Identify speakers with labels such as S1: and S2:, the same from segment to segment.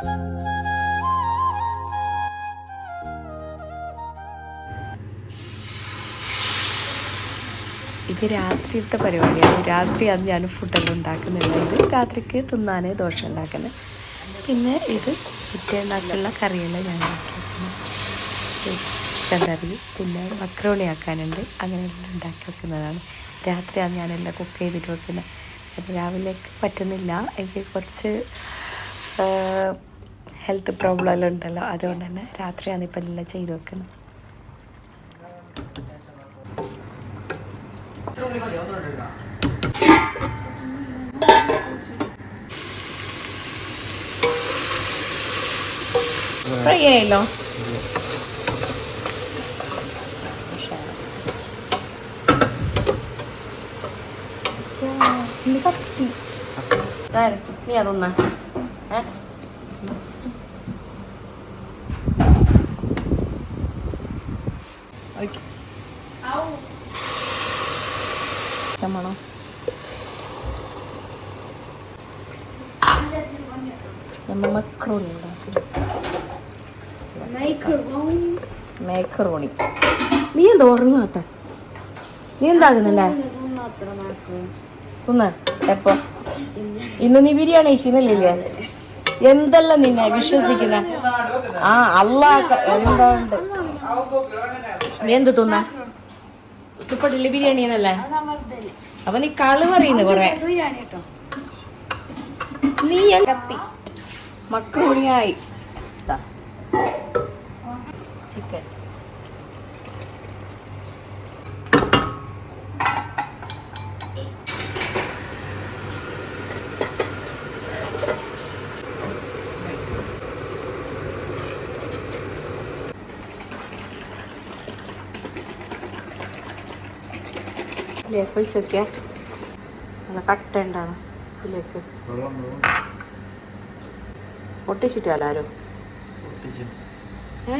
S1: ഇത് രാത്രിയിലത്തെ പരിപാടിയാണ്. രാത്രി അത് ഞാൻ ഫുഡെല്ലാം ഉണ്ടാക്കുന്നില്ല. ഇത് രാത്രിക്ക് തിന്നാനേ ദോശ ഉണ്ടാക്കുന്നത് പിന്നെ ഇത് പിറ്റേന്നാക്കുള്ള കറിയെല്ലാം ഞാൻ ചിക്കൻ കറി പിന്നെ മക്രോണി ആക്കാനുണ്ട്. അങ്ങനെയെല്ലാം ഉണ്ടാക്കി വെക്കുന്നതാണ്. രാത്രിയാണ് ഞാനെല്ലാം കുക്ക് ചെയ്തിട്ട് വെക്കുന്നത്. രാവിലേക്ക് പറ്റുന്നില്ല. എനിക്ക് കുറച്ച് ഹെൽത്ത് പ്രോബ്ലം എല്ലാം ഉണ്ടല്ലോ അതുകൊണ്ട് തന്നെ രാത്രിയാണ് ഇപ്പം എല്ലാം ചെയ്ത് വെക്കുന്നത്. ഫ്രൈ ആയല്ലോ. നീ അതൊന്ന ചമ്മണോ നമ്മൾ മക്രോണി ഉണ്ടാക്കി മേക്കറോണി നീ എന്താ ഉറങ്ങാത്ത? നീ എന്താകുന്നല്ലേ തിന്ന. എപ്പോ? ഇന്ന് നീ ബിരിയാണി കഴിച്ചിരുന്നില്ലേ? എന്തെല്ലാം നിന്നെ വിശ്വസിക്കുന്ന? ആ അള്ളാ എന്തുണ്ട് നീ എന്ത് തിന്നാ? ഇഷ്ടപ്പെട്ടില്ലേ ബിരിയാണി എന്നല്ലേ? അപ്പൊ നീ കൾ പറയുന്നു കൊറേ. നീ കത്തി. മക്രോണിയായി ഇതിലേക്ക് ഒഴിച്ച് നോക്കിയാ നല്ല കട്ട ഉണ്ടാകും ഇതിലേക്ക്. പൊട്ടിച്ചിട്ടല്ല ആരോ ഏ?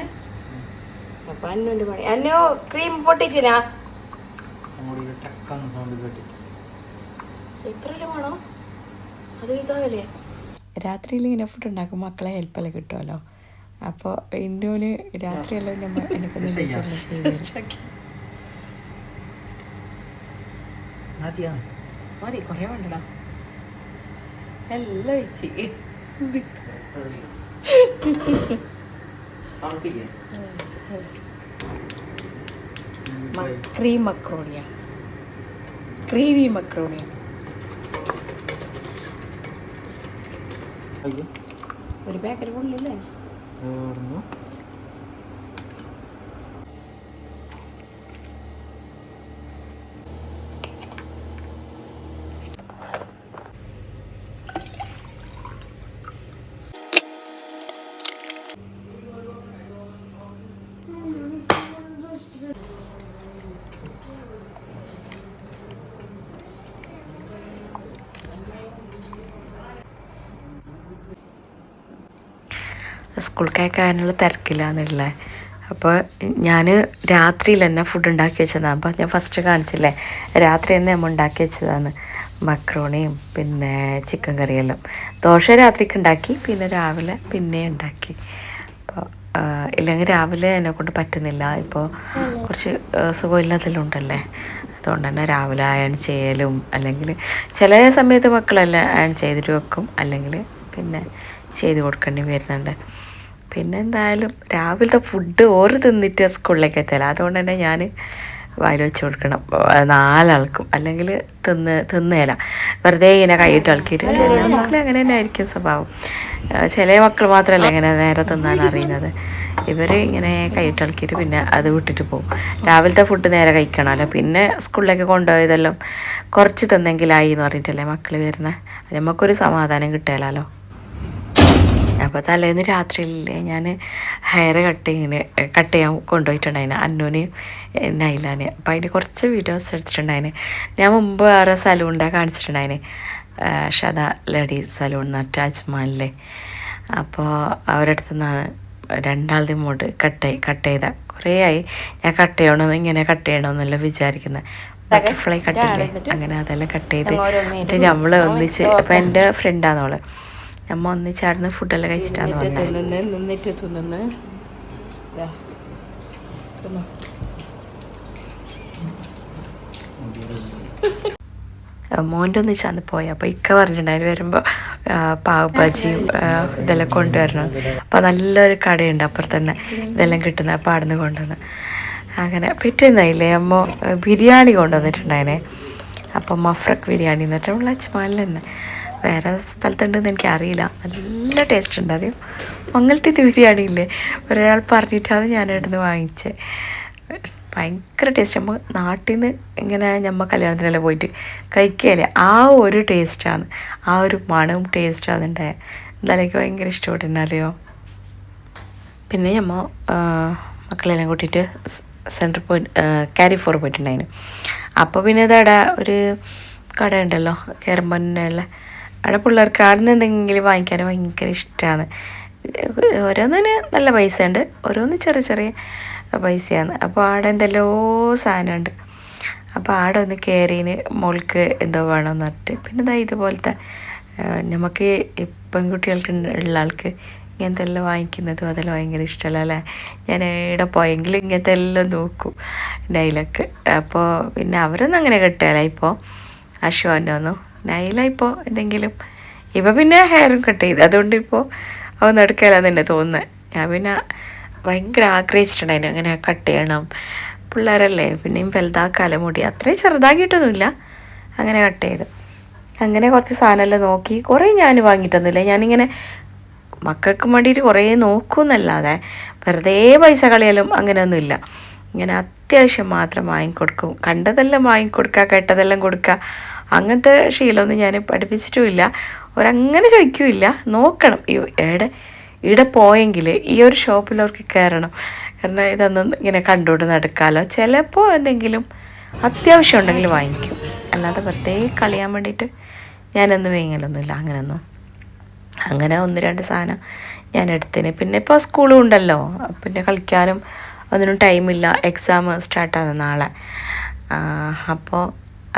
S1: അപ്പൊ അന്നുണ്ട് പണി. അന്നോ ക്രീം പൊട്ടിച്ചിനാ? വേണോ? അത് ഇതാവല്ലേ? രാത്രിയിൽ ഇങ്ങനെ ഫുഡ് ഉണ്ടാക്കും മക്കളെ ഹെൽപ്പെല്ലാം കിട്ടുമല്ലോ അപ്പോൾ ഇന്നോന് രാത്രിയെല്ലാം നമ്മൾ എനിക്കൊന്നും ചെയ്ത് മതി കുറേ വേണ്ടടാ. എല്ലാം വെച്ച് ക്രീം മക്രോണിയ. ക്രീമി മക്രോണിയ. ഒരു പാക്കറ്റ് കൊള്ളില്ലേ സ്കൂൾക്ക് അയക്കാനുള്ള തിരക്കില്ലാന്നുള്ള അപ്പോൾ ഞാൻ രാത്രിയിൽ തന്നെ ഫുഡ് ഉണ്ടാക്കി വെച്ചതാണ്. അപ്പോൾ ഞാൻ ഫസ്റ്റ് കാണിച്ചില്ലേ? രാത്രി തന്നെ നമ്മൾ ഉണ്ടാക്കി വെച്ചതാണ്. മക്രോണിയും പിന്നെ ചിക്കൻ കറിയെല്ലാം. ദോശ രാത്രിക്ക് ഉണ്ടാക്കി പിന്നെ രാവിലെ പിന്നെ ഉണ്ടാക്കി. അപ്പോൾ ഇല്ലെങ്കിൽ രാവിലെ എന്നെ കൊണ്ട് പറ്റുന്നില്ല. ഇപ്പോൾ കുറച്ച് സുഖമില്ലാതെല്ലാം ഉണ്ടല്ലേ? അതുകൊണ്ട് തന്നെ രാവിലെ അയൺ ചെയ്യലും അല്ലെങ്കിൽ ചില സമയത്ത് മക്കളെല്ലാം അയൺ ചെയ്തിട്ട് വെക്കും. അല്ലെങ്കിൽ പിന്നെ ചെയ്ത് കൊടുക്കേണ്ടി വരുന്നുണ്ട്. പിന്നെ എന്തായാലും രാവിലത്തെ ഫുഡ് ഓറ് തിന്നിട്ട് സ്കൂളിലേക്ക് എത്തില്ല അതുകൊണ്ട് തന്നെ ഞാൻ വായിൽ വെച്ച് കൊടുക്കണം. നാലാൾക്കും. അല്ലെങ്കിൽ തിന്ന് തിന്നേല. വെറുതെ ഇങ്ങനെ കൈയിട്ട് ഇളക്കിയിട്ട് എല്ലാ മക്കളും അങ്ങനെ തന്നെ ആയിരിക്കും സ്വഭാവം. ചില മക്കൾ മാത്രമല്ല ഇങ്ങനെ നേരെ തിന്നാൻ അറിയുന്നത്. ഇവർ ഇങ്ങനെ കൈയിട്ട് ഇളക്കിയിട്ട് പിന്നെ അത് വിട്ടിട്ട് പോകും. രാവിലത്തെ ഫുഡ് നേരെ കഴിക്കണമല്ലോ. പിന്നെ സ്കൂളിലേക്ക് കൊണ്ടുപോയതെല്ലാം കുറച്ച് തിന്നെങ്കിലായി എന്ന് പറഞ്ഞിട്ടല്ലേ മക്കൾ വരുന്നത് നമുക്കൊരു സമാധാനം കിട്ടിയാലോ അപ്പോൾ തലേന്ന് രാത്രിയിലെ ഞാൻ ഹെയർ കട്ടിങ്ങിന് കട്ട് ചെയ്യാൻ കൊണ്ടുപോയിട്ടുണ്ടായിന് അന്നൂന് നൈലാന്. അപ്പോൾ അതിന് കുറച്ച് വീഡിയോസ് എടുത്തിട്ടുണ്ടായിന്. ഞാൻ മുമ്പ് വേറെ സലൂണിന്റെ കാണിച്ചിട്ടുണ്ടായിന്. ഷദ ലേഡീസ് സലൂൺ എന്ന് താജ്മഹലിലെ. അപ്പോൾ അവരുടെ അടുത്ത് നിന്നാണ് രണ്ടാളത്തെ മുണ്ട് കട്ട് കട്ട് ചെയ്ത. കുറേ ആയി. ഞാൻ കട്ട് ചെയ്യണമെന്ന് ഇങ്ങനെ കട്ട് ചെയ്യണമെന്നല്ല വിചാരിക്കുന്നത് ബട്ടർഫ്ലൈ കട്ട് ചെയ്യേ അങ്ങനെ അതെല്ലാം കട്ട് ചെയ്ത് എന്നിട്ട് നമ്മൾ ഒന്നിച്ച് അപ്പം എന്റെ ഫ്രണ്ടാണ് അവൾ നമ്മ ഒന്നിച്ചാടുന്ന ഫുഡെല്ലാം കഴിച്ചിട്ടാണ്
S2: വന്നത് നിന്നിട്ട് തിന്നുന്ന്.
S1: മോന്റെ ഒന്നിച്ചാന്ന് പോയി. അപ്പോൾ ഇക്ക പറഞ്ഞിട്ടുണ്ടായിരുന്നു വരുമ്പോൾ പാവ് ബജിയും ഇതെല്ലാം കൊണ്ടുവരണം. അപ്പോൾ നല്ലൊരു കടയുണ്ട് അപ്പുറത്ത് തന്നെ ഇതെല്ലാം കിട്ടുന്ന അപ്പോൾ അവിടെ നിന്ന് കൊണ്ടുവന്ന്. അങ്ങനെ പിറ്റേന്നായില്ലേ അമ്മ ബിരിയാണി കൊണ്ടുവന്നിട്ടുണ്ടായിനെ. അപ്പം മഫ്രക് ബിരിയാണി എന്നിട്ട് നമ്മൾ അജ്മാലിൽ തന്നെ. വേറെ സ്ഥലത്തുണ്ടെന്ന് എനിക്ക് അറിയില്ല നല്ല ടേസ്റ്റ് ഉണ്ട് അറിയും മംഗലത്തിന്റെ ബിരിയാണി ഇല്ലേ? ഒരാൾ പറഞ്ഞിട്ടാണ് ഞാൻ ഇവിടുന്ന് വാങ്ങിച്ചത് ഭയങ്കര ടേസ്റ്റ് നമ്മൾ നാട്ടിൽ നിന്ന് ഇങ്ങനെ ഞമ്മ കല്യാണത്തിനെല്ലാം പോയിട്ട് കഴിക്കുകയല്ലേ ആ ഒരു ടേസ്റ്റാണ് ആ ഒരു മണവും ടേസ്റ്റാണ് ഉണ്ടായത് എന്തായാലും എനിക്ക് ഭയങ്കര ഇഷ്ടപ്പെട്ടിട്ടുണ്ടറിയോ പിന്നെ നമ്മൾ മക്കളെല്ലാം കൂട്ടിയിട്ട് സെന്റർ പോയി ക്യാരി ഫോർ പോയിട്ടുണ്ടായിരുന്നു അപ്പോൾ പിന്നെ ഇതവിടെ ഒരു കട ഉണ്ടല്ലോ കയറുമ്പോൾ അവിടെ പിള്ളേർക്ക് നിന്ന് എന്തെങ്കിലും വാങ്ങിക്കാൻ ഭയങ്കര ഇഷ്ടമാണ് ഓരോന്നിന് നല്ല പൈസ ഉണ്ട് ഓരോന്ന് ചെറിയ ചെറിയ പൈസയാണ്. അപ്പോൾ ആടെ എന്തെല്ലോ സാധനമുണ്ട്. അപ്പോൾ ആടെ ഒന്ന് കയറിന് മോൾക്ക് എന്തോ വേണമെന്ന് പറഞ്ഞിട്ട്. പിന്നെ ഇതാ ഇതുപോലത്തെ നമുക്ക് പെൺകുട്ടികൾക്ക് ഉള്ള ആൾക്ക് ഇങ്ങനത്തെ എല്ലാം വാങ്ങിക്കുന്നതും അതെല്ലാം ഭയങ്കര ഇഷ്ടമല്ല? അല്ലേ? ഞാൻ എവിടെ പോയെങ്കിലും ഇങ്ങനത്തെ എല്ലാം നോക്കും ഡൈലൊക്കെ അപ്പോൾ പിന്നെ അവരൊന്നും അങ്ങനെ കെട്ടുകയല്ല ഇപ്പോൾ അശ്വാന്റെ ഒന്നും നൈല ഇപ്പോൾ എന്തെങ്കിലും. ഇവ പിന്നെ ഹെയറും കട്ട് ചെയ്ത്. അതുകൊണ്ട് ഇപ്പോൾ അവ എടുക്കാമെന്ന് തന്നെ തോന്നുന്നത് ഞാൻ പിന്നെ ഭയങ്കര ആഗ്രഹിച്ചിട്ടുണ്ടായിരുന്നു അങ്ങനെ കട്ട് ചെയ്യണം. പിള്ളേരല്ലേ പിന്നെയും വലുതാക്കാല മുടി. അത്രയും ചെറുതാക്കിയിട്ടൊന്നുമില്ല. അങ്ങനെ കട്ട് ചെയ്ത്. അങ്ങനെ കുറച്ച് സാധനമെല്ലാം നോക്കി. കുറേ ഞാൻ വാങ്ങിയിട്ടൊന്നുമില്ല ഞാനിങ്ങനെ മക്കൾക്ക് വേണ്ടിയിട്ട് കുറേ നോക്കുമെന്നല്ലാതെ വെറുതെ പൈസ കളിയാലും അങ്ങനെയൊന്നുമില്ല. ഇങ്ങനെ അത്യാവശ്യം മാത്രം വാങ്ങിക്കൊടുക്കും. കണ്ടതെല്ലാം വാങ്ങിക്കൊടുക്കുക കേട്ടതെല്ലാം കൊടുക്കുക. അങ്ങനത്തെ ശീലമൊന്നും ഞാൻ പഠിപ്പിച്ചിട്ടുമില്ല. ഒരങ്ങനെ ചോദിക്കില്ല. നോക്കണം. ഈ എവിടെ ഇവിടെ പോയെങ്കിൽ ഈ ഒരു ഷോപ്പിൽ ഷോപ്പിലവർക്ക് കയറണം. കാരണം ഇതൊന്നും ഇങ്ങനെ കണ്ടുകൊണ്ട് നടക്കാമല്ലോ ചിലപ്പോൾ എന്തെങ്കിലും അത്യാവശ്യം ഉണ്ടെങ്കിൽ വാങ്ങിക്കും. അല്ലാതെ വെറുതെ കളിയാൻ വേണ്ടിയിട്ട് ഞാനൊന്നും വേങ്ങലൊന്നുമില്ല അങ്ങനെയൊന്നും അങ്ങനെ ഒന്ന് രണ്ട് സാധനം ഞാൻ എടുത്തിന്. പിന്നെ ഇപ്പോൾ സ്കൂളും ഉണ്ടല്ലോ. പിന്നെ കളിക്കാനും അതിനും ടൈമില്ല എക്സാം സ്റ്റാർട്ടാണ് നാളെ. അപ്പോൾ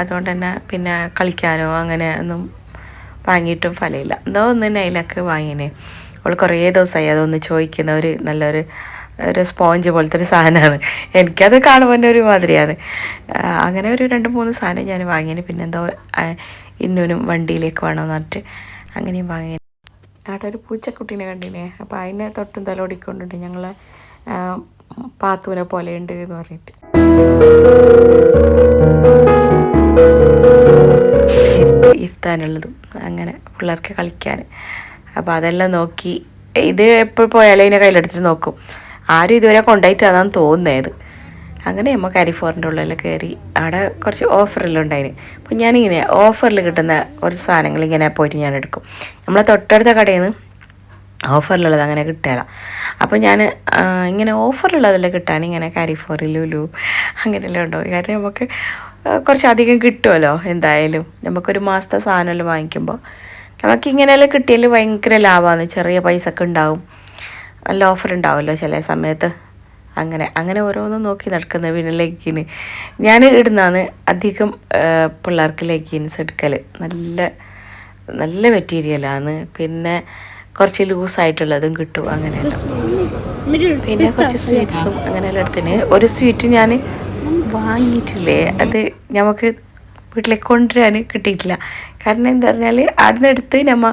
S1: അതുകൊണ്ട് തന്നെ പിന്നെ കളിക്കാനോ അങ്ങനെ ഒന്നും വാങ്ങിയിട്ടും ഫലമില്ല. എന്തോ ഒന്ന് നൈലൊക്കെ വാങ്ങിയനെ. അവൾ കുറേ ദിവസമായി അതൊന്ന് ചോദിക്കുന്ന ഒരു നല്ലൊരു ഒരു സ്പോഞ്ച് പോലത്തെ ഒരു സാധനമാണ്. എനിക്കത് കാണുമ്പോൾ തന്നെ ഒരു മാതിരിയാണ് അങ്ങനെ ഒരു രണ്ട് മൂന്ന് സാധനം ഞാൻ വാങ്ങിയത് പിന്നെ എന്തോ ആ, ഇന്നൂനും വണ്ടിയിലേക്ക് വേണമെന്ന് പറഞ്ഞിട്ട് അങ്ങനെയും വാങ്ങിയത് അവിടെ ഒരു പൂച്ചക്കുട്ടീനെ കണ്ടിനെ. അപ്പോൾ അതിനെ തൊട്ടും തലോടിക്കൊണ്ടുണ്ട് ഞങ്ങളെ ആ, പാത്തൂനെ പോലെയുണ്ട് എന്ന് പറഞ്ഞിട്ട്. ഇരുത്താനുള്ളതും അങ്ങനെ പിള്ളേർക്ക് കളിക്കാൻ. അപ്പോൾ അതെല്ലാം നോക്കി. ഇത് എപ്പോൾ പോയാലും ഇതിനെ കയ്യിലെടുത്തിട്ട് നോക്കും. ആരും ഇതുവരെ കൊണ്ടുപോയിട്ടാണെന്ന് തോന്നുന്നത്. അങ്ങനെ നമ്മൾ കരിഫോറിന്റെ ഉള്ളിൽ കയറി അവിടെ കുറച്ച് ഓഫറെല്ലാം ഉണ്ടായിരുന്നു അപ്പോൾ ഞാനിങ്ങനെ ഓഫറിൽ കിട്ടുന്ന ഒരു സാധനങ്ങൾ ഇങ്ങനെ പോയിട്ട് ഞാൻ എടുക്കും. നമ്മളെ തൊട്ടടുത്ത കടയിൽ നിന്ന് ഓഫറിലുള്ളത് അങ്ങനെ കിട്ടുകയില്ല അപ്പോൾ ഞാൻ ഇങ്ങനെ ഓഫറിലുള്ളതെല്ലാം കിട്ടാൻ ഇങ്ങനെ കരിഫോറിലുലു ലുലു അങ്ങനെയെല്ലാം ഉണ്ടാവും കാരണം നമുക്ക് കുറച്ചധികം കിട്ടുമല്ലോ എന്തായാലും. നമുക്കൊരു മാസത്തെ സാധനമല്ലോ വാങ്ങിക്കുമ്പോൾ നമുക്ക് ഇങ്ങനെയെല്ലാം കിട്ടിയാൽ ഭയങ്കര ലാഭമാണ് ചെറിയ പൈസക്ക് ഉണ്ടാവും. നല്ല ഓഫർ ഉണ്ടാവുമല്ലോ ചില സമയത്ത്. അങ്ങനെ അങ്ങനെ ഓരോന്നും നോക്കി നടക്കുന്ന പിന്നെ ലെഗിന് ഞാൻ ഇടുന്നതാണ് അധികം പിള്ളേർക്ക് ലെഗിൻസ് എടുക്കൽ നല്ല നല്ല മെറ്റീരിയലാണ് പിന്നെ കുറച്ച് ലൂസായിട്ടുള്ളതും കിട്ടും അങ്ങനെ പിന്നെ കുറച്ച് സ്വീറ്റ്സും അങ്ങനെയെല്ലാം എടുത്തിന്. ഒരു സ്വീറ്റ് ഞാൻ വാങ്ങിയിട്ടില്ലേ? അത് നമുക്ക് വീട്ടിലേക്ക് കൊണ്ടുവരാൻ കിട്ടിയിട്ടില്ല. കാരണം എന്താ പറഞ്ഞാൽ അവിടുന്ന് എടുത്ത് നമ്മ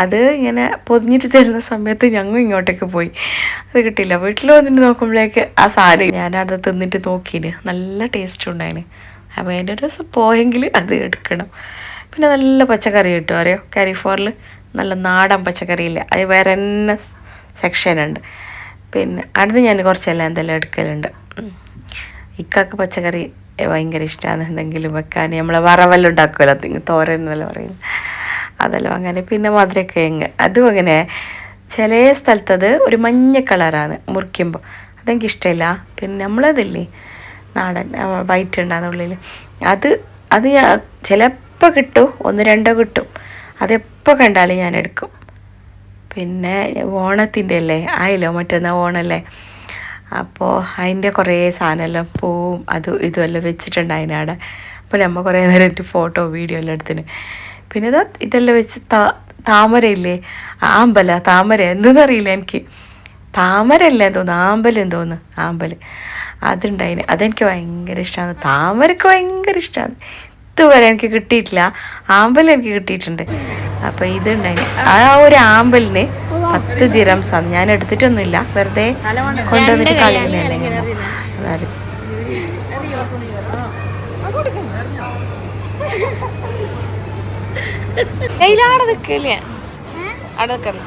S1: അത് ഇങ്ങനെ പൊതിഞ്ഞിട്ട് തരുന്ന സമയത്ത് ഞങ്ങൾ ഇങ്ങോട്ടേക്ക് പോയി. അത് കിട്ടിയില്ല. വീട്ടിൽ വന്നിട്ട് നോക്കുമ്പോഴേക്ക് ആ സാരി അവിടെ തിന്നിട്ട് നോക്കിന്. നല്ല ടേസ്റ്റ് ഉണ്ടായിന്. അപ്പോൾ അതിന്റെ ഒരു ദിവസം പോയെങ്കിൽ അത് എടുക്കണം. പിന്നെ നല്ല പച്ചക്കറി കിട്ടും. അറിയോ? കാരിഫോറിൽ നല്ല നാടൻ പച്ചക്കറിയില്ല അത് വേറെ തന്നെ സെക്ഷനുണ്ട് പിന്നെ അടുത്ത് ഞാൻ കുറച്ചെല്ലാം എന്തെല്ലാം എടുക്കലുണ്ട്. ഇക്കാക്ക് പച്ചക്കറി ഭയങ്കര ഇഷ്ടമാണ് എന്തെങ്കിലും വെക്കാൻ. നമ്മളെ വറവെല്ലാം ഉണ്ടാക്കുമല്ലോ തിങ്ങ് തോരൻ എന്നല്ല പറയുന്നത്. അതെല്ലാം അങ്ങനെ. പിന്നെ മധുരക്കിഴങ്ങ് അതും അങ്ങനെ. ചില സ്ഥലത്തത് ഒരു മഞ്ഞ കളറാണ് മുറിക്കുമ്പോൾ. അതെനിക്ക് ഇഷ്ടമില്ല. പിന്നെ നമ്മളതില്ലേ നാടൻ വൈറ്റ് ഉണ്ടാകുന്ന ഉള്ളിൽ അത് അത് ഞാൻ ചിലപ്പോൾ കിട്ടും ഒന്ന് രണ്ടോ കിട്ടും. അതെപ്പോൾ കണ്ടാലും ഞാൻ എടുക്കും. പിന്നെ ഓണത്തിന്റെ അല്ലേ ആയില്ലോ മറ്റന്നാ ഓണല്ലേ അപ്പോൾ അതിന്റെ കുറേ സാധനമെല്ലാം പൂവും അതും ഇതും എല്ലാം വെച്ചിട്ടുണ്ട് അതിനാടെ അപ്പോൾ നമ്മൾ കുറേ നേരം ഫോട്ടോ വീഡിയോ എല്ലാം എടുത്തിന്. പിന്നെ ഇതാ ഇതെല്ലാം വെച്ച് താ താമരയില്ലേ? ആമ്പല താമര എന്തെന്നറിയില്ല എനിക്ക്. താമരല്ലേ തോന്നുന്നു ആമ്പലും തോന്നുന്നു ആമ്പൽ അതുണ്ടായിന്. അതെനിക്ക് ഭയങ്കര ഇഷ്ടമാണ് താമരക്ക് ഭയങ്കര ഇഷ്ടമാണ് ഇതുവരെ എനിക്ക് കിട്ടിയിട്ടില്ല. ആമ്പൽ എനിക്ക് കിട്ടിയിട്ടുണ്ട്. അപ്പോൾ ഇതുണ്ടായിന്. ആ ഒരു ആമ്പലിന് പത്ത് ദിറംസാണ് ഞാൻ എടുത്തിട്ടൊന്നുമില്ല. വെറുതെ കൊണ്ടുവന്നിട്ട് കളയുന്നതല്ലേ അതാണ്
S2: അവിടെ നിൽക്കില്ലേ അവിടെ നിൽക്കണം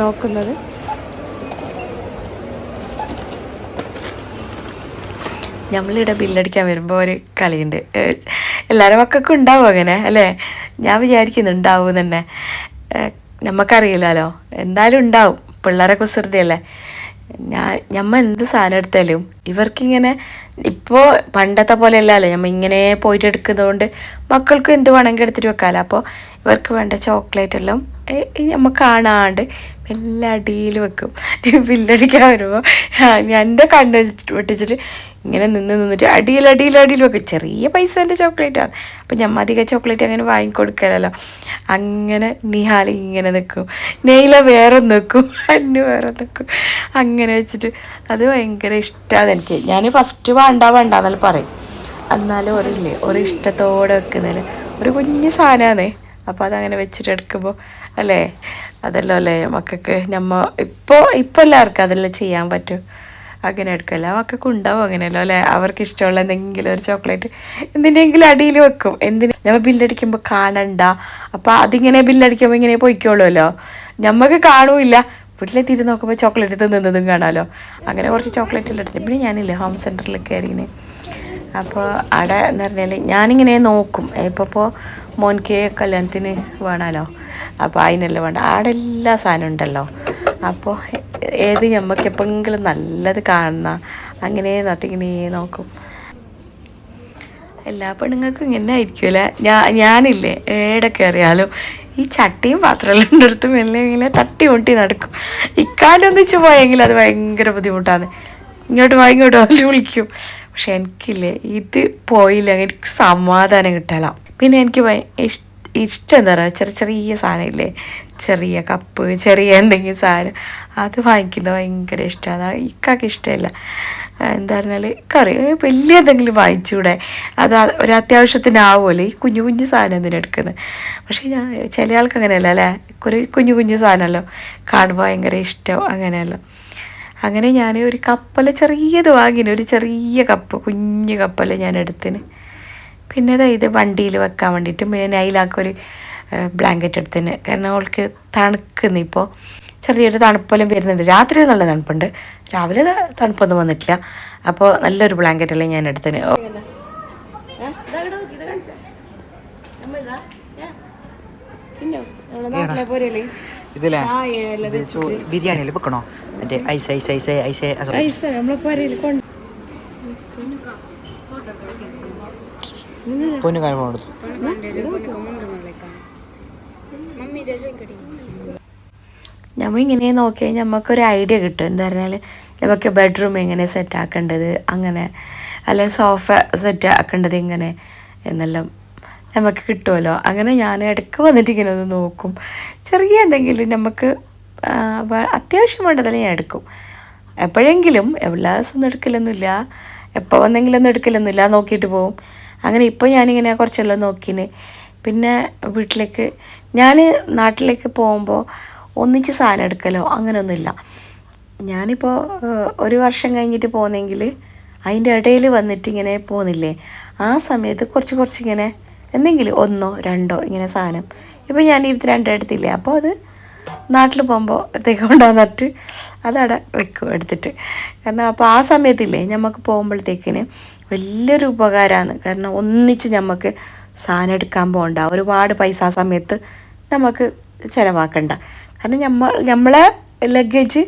S1: നോക്കുന്നത്. നമ്മളിവിടെ ബില്ലടിക്കാൻ വരുമ്പോൾ ഒരു കളിയുണ്ട്. എല്ലാവരും മക്കൾക്കും ഉണ്ടാവും അങ്ങനെ അല്ലേ? ഞാൻ വിചാരിക്കുന്നു ഉണ്ടാവും തന്നെ. നമുക്കറിയില്ലല്ലോ എന്തായാലും ഉണ്ടാവും. പിള്ളേരെ കുസൃതിയല്ലേ? ഞാൻ ഞമ്മ എന്ത് സാധനം എടുത്താലും ഇവർക്കിങ്ങനെ ഇപ്പോൾ പണ്ടത്തെ പോലെ അല്ലല്ലോ ഞമ്മ ഇങ്ങനെ പോയിട്ട് എടുക്കുന്നതുകൊണ്ട് മക്കൾക്കും എന്ത് വേണമെങ്കിൽ എടുത്തിട്ട് വെക്കാമല്ലോ അപ്പോൾ ഇവർക്ക് വേണ്ട ചോക്ലേറ്റ് എല്ലാം നമ്മൾ കാണാണ്ട് എല്ലാ അടിയിൽ വെക്കും. ബില്ലടിക്കാൻ വരുമ്പോൾ ഞാൻ എന്റെ കണ്ണ് വെട്ടിച്ചിട്ട് ഇങ്ങനെ നിന്ന് നിന്നിട്ട് അടിയിൽ അടിയിൽ അടിയിൽ വെക്കും. ചെറിയ പൈസേന്റെ ചോക്ലേറ്റാണ് അപ്പം ഞമ്മ അധികം ചോക്ലേറ്റ് അങ്ങനെ വാങ്ങിക്കൊടുക്കലല്ലോ. അങ്ങനെ നിഹാലി ഇങ്ങനെ നിൽക്കും നെയ്ല വേറെ നിൽക്കും അന്നു വേറെ നിൽക്കും അങ്ങനെ വെച്ചിട്ട് അത് ഭയങ്കര ഇഷ്ടമാണ് എനിക്ക്. ഞാൻ ഫസ്റ്റ് വേണ്ട വേണ്ട എന്നെല്ലാം പറയും. എന്നാലും ഒരില്ലേ ഒരു ഇഷ്ടത്തോടെ വെക്കുന്നതിൽ ഒരു കുഞ്ഞു സാധനമാണ് അപ്പോൾ അതങ്ങനെ വെച്ചിട്ട് എടുക്കുമ്പോൾ അല്ലേ? അതല്ലോ അല്ലേ? മക്കൾക്ക് നമ്മ ഇപ്പോൾ ഇപ്പോൾ എല്ലാവർക്കും അതെല്ലാം ചെയ്യാൻ പറ്റും. അങ്ങനെ എടുക്കും എല്ലാ മക്കൾക്ക് ഉണ്ടാവും അങ്ങനെയല്ലോ അല്ലേ? അവർക്ക് ഇഷ്ടമുള്ള എന്തെങ്കിലും ഒരു ചോക്ലേറ്റ് എന്തിനെങ്കിലും അടിയിൽ വെക്കും. എന്തിന്? നമ്മൾ ബില്ലടിക്കുമ്പോൾ കാണണ്ട. അപ്പോൾ അതിങ്ങനെ ബില്ലടിക്കുമ്പോൾ ഇങ്ങനെ പൊയ്ക്കോളുമല്ലോ നമുക്ക് കാണൂല്ല. വീട്ടിലെ തിരി നോക്കുമ്പോൾ ചോക്ലേറ്റ് തിന്നുന്നതും കാണാമല്ലോ അങ്ങനെ കുറച്ച് ചോക്ലേറ്റ് എല്ലാം എടുത്തു പിന്നെ ഞാനില്ലേ ഹോം സെന്ററിൽ കയറിയിന് അപ്പോൾ അവിടെ എന്ന് പറഞ്ഞാൽ ഞാനിങ്ങനെ നോക്കും. ഇപ്പോൾ ഇപ്പോൾ മോൻക്ക് കല്യാണത്തിന് വേണമല്ലോ അപ്പോൾ അതിനെല്ലാം വേണ്ട? ആടെ എല്ലാ സാധനം ഉണ്ടല്ലോ. അപ്പോൾ ഏത് ഞമ്മക്ക് എപ്പോഴെങ്കിലും നല്ലത് കാണുന്ന അങ്ങനെ നട്ടിങ്ങനെ നോക്കും. എല്ലാ പെണ്ണുങ്ങൾക്കും ഇങ്ങനെ ആയിരിക്കുമല്ലേ ഞാൻ ഞാനില്ലേ ഏടെ കയറിയാലും ഈ ചട്ടിയും പാത്രമെല്ലാം എന്റെ അടുത്ത് മെല്ലെ ഇങ്ങനെ തട്ടി മുട്ടി നടക്കും. ഇക്കാലൊന്നിച്ച് പോയെങ്കിൽ അത് ഭയങ്കര ബുദ്ധിമുട്ടാണ്. ഇങ്ങോട്ട് വാ ഇങ്ങോട്ട് വിളിക്കും. പക്ഷെ എനിക്കില്ലേ ഇത് പോയില്ല. എനിക്ക് സമാധാനം കിട്ടല. പിന്നെ എനിക്ക് ഇഷ്ടം എന്താ പറയുക ചെറിയ ചെറിയ സാധനമില്ലേ? ചെറിയ കപ്പ് ചെറിയ എന്തെങ്കിലും സാധനം. അത് വാങ്ങിക്കുന്നത് ഭയങ്കര ഇഷ്ടമാണ് ഇക്കാക്ക് ഇഷ്ടമില്ല. എന്താ പറഞ്ഞാൽ കറി വലിയ എന്തെങ്കിലും വാങ്ങിച്ചൂടെ? അത് ഒരു അത്യാവശ്യത്തിനാവുമല്ലോ. ഈ കുഞ്ഞു കുഞ്ഞു സാധനം എന്തിനാണ് എടുക്കുന്നത്? പക്ഷേ ഞാൻ ചില ആൾക്ക് അങ്ങനെയല്ല അല്ലേ? കുറേ കുഞ്ഞു കുഞ്ഞു സാധനമല്ലോ. കാണുമ്പോൾ ഭയങ്കര ഇഷ്ടം അങ്ങനെയല്ലോ. അങ്ങനെ ഞാൻ ഒരു കപ്പല ചെറിയത് വാങ്ങിന്. ഒരു ചെറിയ കപ്പ് കുഞ്ഞു കപ്പല ഞാൻ എടുത്തിന്. പിന്നെ ദാ ഇത് വണ്ടിയിൽ വെക്കാൻ വേണ്ടിയിട്ട് പിന്നെ അതിലാക്കൊരു ബ്ലാങ്കറ്റ് എടുത്തിന് കാരണം അവൾക്ക് തണുക്കുന്നു ഇപ്പോൾ ചെറിയൊരു തണുപ്പെല്ലാം വരുന്നുണ്ട്. രാത്രി നല്ല തണുപ്പുണ്ട്. രാവിലെ തണുപ്പൊന്നും വന്നിട്ടില്ല. അപ്പോൾ നല്ലൊരു ബ്ലാങ്കറ്റ് അല്ലേ ഞാൻ എടുത്തിന്
S3: ബിരിയാണിയിൽ വെക്കണോ? മറ്റേ ice ice ice ice ice പൊന്നു കാര്യം കൊടുത്തു
S1: നമ്മൾ ഇങ്ങനെ കഴിഞ്ഞാൽ നമുക്കൊരു ഐഡിയ കിട്ടും. എന്താ പറഞ്ഞാൽ നമുക്ക് ബെഡ്റൂം എങ്ങനെ സെറ്റ് ആക്കേണ്ടത് അങ്ങനെ. അല്ലെങ്കിൽ സോഫ സെറ്റ് ആക്കേണ്ടത് ഇങ്ങനെ എന്നെല്ലാം നമുക്ക് കിട്ടുമല്ലോ അങ്ങനെ ഞാൻ ഇടയ്ക്ക് വന്നിട്ട് ഇങ്ങനെ ഒന്ന് നോക്കും. ചെറിയ എന്തെങ്കിലും നമുക്ക് അത്യാവശ്യം വേണ്ടതെല്ലാം ഞാൻ എടുക്കും. എപ്പോഴെങ്കിലും എല്ലാ ദിവസമൊന്നും ഒന്നും എടുക്കലൊന്നുമില്ല. എപ്പോൾ വന്നെങ്കിലും ഒന്നും നോക്കിയിട്ട് പോവും. അങ്ങനെ ഇപ്പോൾ ഞാനിങ്ങനെ കുറച്ചെല്ലാം നോക്കിന്. പിന്നെ വീട്ടിലേക്ക് ഞാൻ നാട്ടിലേക്ക് പോകുമ്പോൾ ഒന്നിച്ച് സാധനം എടുക്കലോ അങ്ങനെയൊന്നുമില്ല ഞാനിപ്പോൾ ഒരു വർഷം കഴിഞ്ഞിട്ട് പോകുന്നെങ്കിൽ അതിന്റെ ഇടയിൽ വന്നിട്ട് ഇങ്ങനെ പോകുന്നില്ലേ ആ സമയത്ത് കുറച്ച് കുറച്ച് ഇങ്ങനെ എന്തെങ്കിലും ഒന്നോ രണ്ടോ ഇങ്ങനെ സാധനം. ഇപ്പോൾ ഞാൻ ഇത് രണ്ടോ എടുത്തില്ലേ? അപ്പോൾ അത് നാട്ടിൽ പോകുമ്പോൾ അടുത്തേക്ക് കൊണ്ടുവന്നിട്ട് അതവിടെ വെക്കും എടുത്തിട്ട്. കാരണം അപ്പോൾ ആ സമയത്തില്ലേ നമുക്ക് പോകുമ്പോഴത്തേക്കിന് വലിയൊരു ഉപകാരമാണ് കാരണം ഒന്നിച്ച് നമുക്ക് സാധനം എടുക്കാൻ പോകണ്ട ഒരുപാട് പൈസ ആ സമയത്ത് നമുക്ക് ചിലവാക്കണ്ട. കാരണം നമ്മൾ നമ്മളെ ലഗേജ്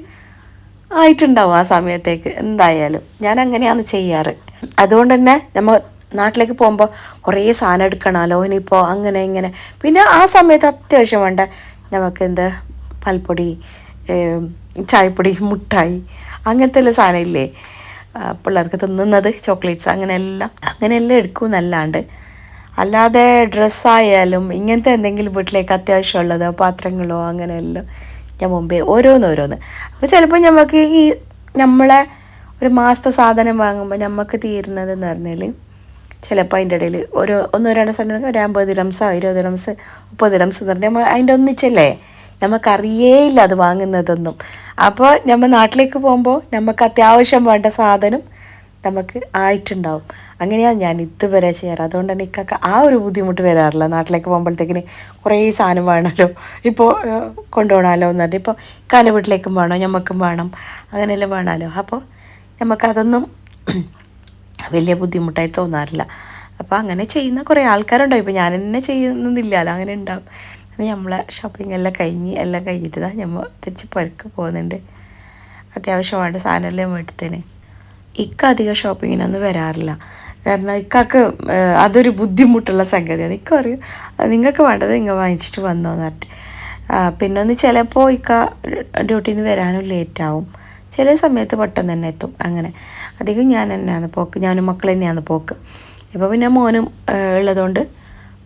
S1: ആയിട്ടുണ്ടാവും ആ സമയത്തേക്ക് എന്തായാലും. ഞാൻ അങ്ങനെയാണ് ചെയ്യാറ്. അതുകൊണ്ട് തന്നെ നമ്മൾ നാട്ടിലേക്ക് പോകുമ്പോൾ കുറേ സാധനം എടുക്കണമല്ലോ ഇനിയിപ്പോൾ അങ്ങനെ ഇങ്ങനെ. പിന്നെ ആ സമയത്ത് അത്യാവശ്യം വേണ്ട. നമുക്ക് എന്ത് പാൽപ്പൊടി ചായപ്പൊടി മുട്ടായി അങ്ങനത്തെ എല്ലാം സാധനം ഇല്ലേ പിള്ളേർക്ക് തിന്നുന്നത് ചോക്ലേറ്റ്സ് അങ്ങനെയെല്ലാം അങ്ങനെയെല്ലാം എടുക്കും എന്നല്ലാണ്ട്. അല്ലാതെ ഡ്രസ്സായാലും ഇങ്ങനത്തെ എന്തെങ്കിലും വീട്ടിലേക്ക് അത്യാവശ്യമുള്ളതോ പാത്രങ്ങളോ അങ്ങനെയെല്ലാം ഞാൻ മുമ്പേ ഓരോന്നോരോന്ന് അപ്പോൾ ചിലപ്പോൾ നമുക്ക് ഈ നമ്മളെ ഒരു മാസത്തെ സാധനം വാങ്ങുമ്പോൾ നമുക്ക് തീരുന്നതെന്ന് പറഞ്ഞാൽ ചിലപ്പോൾ അതിന്റെ ഇടയിൽ ഒരു ഒന്നോ രണ്ടോ സാധനം ഒരു അമ്പത് റംസോ ഇരുപത് റംസ് മുപ്പത് റംസ് എന്ന് പറഞ്ഞാൽ അതിന്റെ ഒന്നിച്ചല്ലേ? നമുക്കറിയേയില്ല അത് വാങ്ങുന്നതൊന്നും. അപ്പോൾ നമ്മൾ നാട്ടിലേക്ക് പോകുമ്പോൾ നമുക്ക് അത്യാവശ്യം വേണ്ട സാധനം നമുക്ക് ആയിട്ടുണ്ടാവും. അങ്ങനെയാണ് ഞാൻ ഇതുവരെ ചെയ്യാറ്. അതുകൊണ്ട് തന്നെ ഇക്കൊക്കെ ആ ഒരു ബുദ്ധിമുട്ട് വരാറില്ല. നാട്ടിലേക്ക് പോകുമ്പോഴത്തേക്കിന് കുറേ സാധനം വേണമല്ലോ ഇപ്പോൾ കൊണ്ടുപോകണമല്ലോ എന്ന് പറഞ്ഞിട്ട്. ഇപ്പോൾ ഇക്കാന്റെ വീട്ടിലേക്കും വേണം? ഞമ്മക്കും വേണം. അങ്ങനെയെല്ലാം വേണമല്ലോ അപ്പോൾ നമുക്കതൊന്നും വലിയ ബുദ്ധിമുട്ടായി തോന്നാറില്ല. അപ്പോൾ അങ്ങനെ ചെയ്യുന്ന കുറേ ആൾക്കാരുണ്ടാവും. ഇപ്പോൾ ഞാൻ തന്നെ ചെയ്യുന്നില്ലല്ലോ അങ്ങനെ ഉണ്ടാവും. അങ്ങനെ നമ്മളെ ഷോപ്പിംഗ് എല്ലാം കഴിഞ്ഞ് എല്ലാം കഴിഞ്ഞിട്ട് തന്നെ നമ്മൾ തിരിച്ച് പുരക്ക് പോകുന്നുണ്ട് അത്യാവശ്യമായിട്ട് സാധനമെല്ലാം എടുത്തേന്. ഇക്ക അധികം ഷോപ്പിങ്ങിനൊന്നും വരാറില്ല. കാരണം ഇക്കാക്ക് അതൊരു ബുദ്ധിമുട്ടുള്ള സംഗതിയാണ്. ഇക്ക പറയും നിങ്ങൾക്ക് വേണ്ടത് ഇങ്ങ വാങ്ങിച്ചിട്ട് വന്നോന്ന് പറഞ്ഞിട്ട്. പിന്നെ ഒന്ന് ചിലപ്പോൾ ഇക്ക ഡ്യൂട്ടിയിൽ നിന്ന് വരാനും ലേറ്റാവും ചില സമയത്ത് പെട്ടെന്ന് തന്നെ എത്തും. അങ്ങനെ. അധികം ഞാൻ തന്നെയാണ് പോക്ക്. ഞാനും മക്കൾ തന്നെയാണ് പോക്ക്. ഇപ്പോൾ പിന്നെ മോനും ഉള്ളതുകൊണ്ട്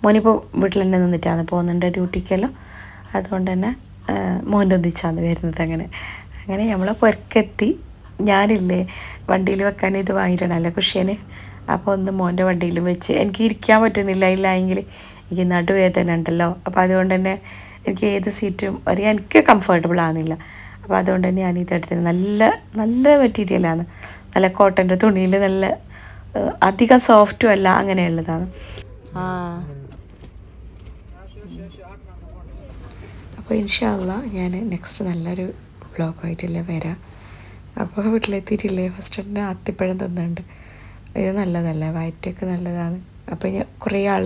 S1: മോനിപ്പോൾ വീട്ടിൽ തന്നെ നിന്നിട്ടാണ് പോകുന്നുണ്ട് ഡ്യൂട്ടിക്കെല്ലാം. അതുകൊണ്ട് തന്നെ മോന്റെ ഒന്നിച്ചാണ് വരുന്നത് അങ്ങനെ. അങ്ങനെ നമ്മളെ പുരക്കെത്തി. ഞാനില്ലേ വണ്ടിയിൽ വെക്കാൻ ഇത് വാങ്ങിയിട്ടുണ്ടല്ലോ കുഷ്യന്. അപ്പോൾ ഒന്ന് മോന്റെ വണ്ടിയിലും വെച്ച് എനിക്ക് ഇരിക്കാൻ പറ്റുന്നില്ല ഇല്ലെങ്കിൽ എനിക്ക് നടുവേദന ഉണ്ടല്ലോ. അപ്പോൾ അതുകൊണ്ട് തന്നെ എനിക്ക് ഏത് സീറ്റും ഒരു എനിക്ക് കംഫർട്ടബിൾ ആകുന്നില്ല അപ്പോൾ അതുകൊണ്ട് തന്നെ ഞാൻ ഇതെടുത്തത് നല്ല നല്ല മെറ്റീരിയലാണ് നല്ല കോട്ടന്റെ തുണിയിൽ നല്ല അധികം സോഫ്റ്റും അല്ല അങ്ങനെയുള്ളതാണ്.
S2: ആ.
S1: അപ്പോൾ ഇൻഷാല്ല ഞാൻ നെക്സ്റ്റ് നല്ലൊരു വ്ളോഗായിട്ടില്ലേ വരാം. അപ്പോൾ വീട്ടിലെത്തിയിട്ടില്ലേ? ഫസ്റ്റ് എന്റെ അത്തിപ്പഴം തന്നുണ്ട് ഇത് നല്ലതല്ല? വയറ്റൊക്കെ നല്ലതാണ്. അപ്പോൾ ഞാൻ കുറേ ആൾ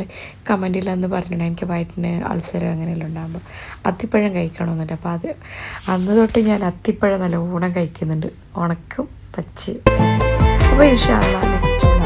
S1: കമന്റിൽ അന്ന് പറഞ്ഞിട്ടുണ്ട് എനിക്ക് വയറ്റിന് അൾസരം അങ്ങനെയെല്ലാം ഉണ്ടാകുമ്പോൾ അത്തിപ്പഴം കഴിക്കണമെന്നുണ്ട്. അപ്പോൾ അത് അന്ന് തൊട്ട് ഞാൻ അത്തിപ്പഴം നല്ല ഊണം കഴിക്കുന്നുണ്ട്. ഉണക്കും പച്ച അപ്പോൾ ഇൻഷാല്ല നെക്സ്റ്റ്